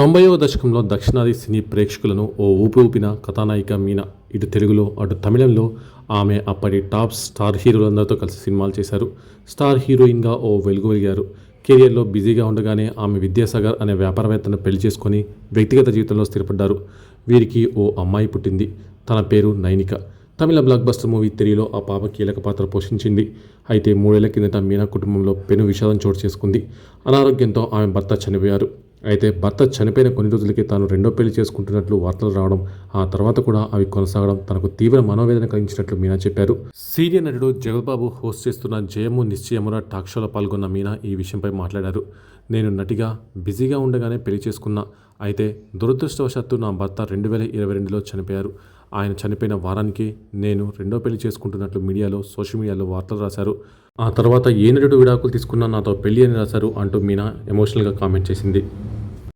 తొంభైవ దశకంలో దక్షిణాది సినీ ప్రేక్షకులను ఓ ఊపి ఊపిన కథానాయిక మీనా ఇటు తెలుగులో అటు తమిళంలో ఆమె అప్పటి టాప్ స్టార్ హీరోలందరితో కలిసి సినిమాలు చేశారు. స్టార్ హీరోయిన్గా ఓ వెలుగు వెలిగారు. కెరియర్లో బిజీగా ఉండగానే ఆమె విద్యాసాగర్ అనే వ్యాపారవేత్తను పెళ్ళి చేసుకొని వ్యక్తిగత జీవితంలో స్థిరపడ్డారు. వీరికి ఓ అమ్మాయి పుట్టింది. తన పేరు నైనిక. తమిళ బ్లాక్ బస్టర్ మూవీ తెరిలో ఆ పాప కీలక పాత్ర పోషించింది. అయితే మూడేళ్ళ కిందట మీనా కుటుంబంలో పెను విషాదం చోటు చేసుకుంది. అనారోగ్యంతో ఆమె భర్త చనిపోయారు. అయితే భర్త చనిపోయిన కొన్ని రోజులకి తాను రెండో పెళ్ళి చేసుకుంటున్నట్లు వార్తలు రావడం ఆ తర్వాత కూడా అవి కొనసాగడం తనకు తీవ్ర మనోవేదన కలిగించినట్లు మీనా చెప్పారు. సీనియర్ నటుడు జగల్బాబు హోస్ట్ చేస్తున్న జయము నిశ్చయమున టాక్ షోలో పాల్గొన్న మీనా ఈ విషయంపై మాట్లాడారు. నేను నటిగా బిజీగా ఉండగానే పెళ్ళి చేసుకున్నా. అయితే దురదృష్టవశాత్తు నా భర్త రెండు వేల ఇరవై రెండులో చనిపోయారు. ఆయన చనిపోయిన వారానికి నేను రెండో పెళ్ళి చేసుకుంటున్నట్లు మీడియాలో సోషల్ మీడియాలో వార్తలు రాశారు. ఆ తర్వాత ఏ నటుడు విడాకులు తీసుకున్నా నాతో పెళ్ళి అని రాశారు అంటూ మీనా ఎమోషనల్గా కామెంట్ చేసింది.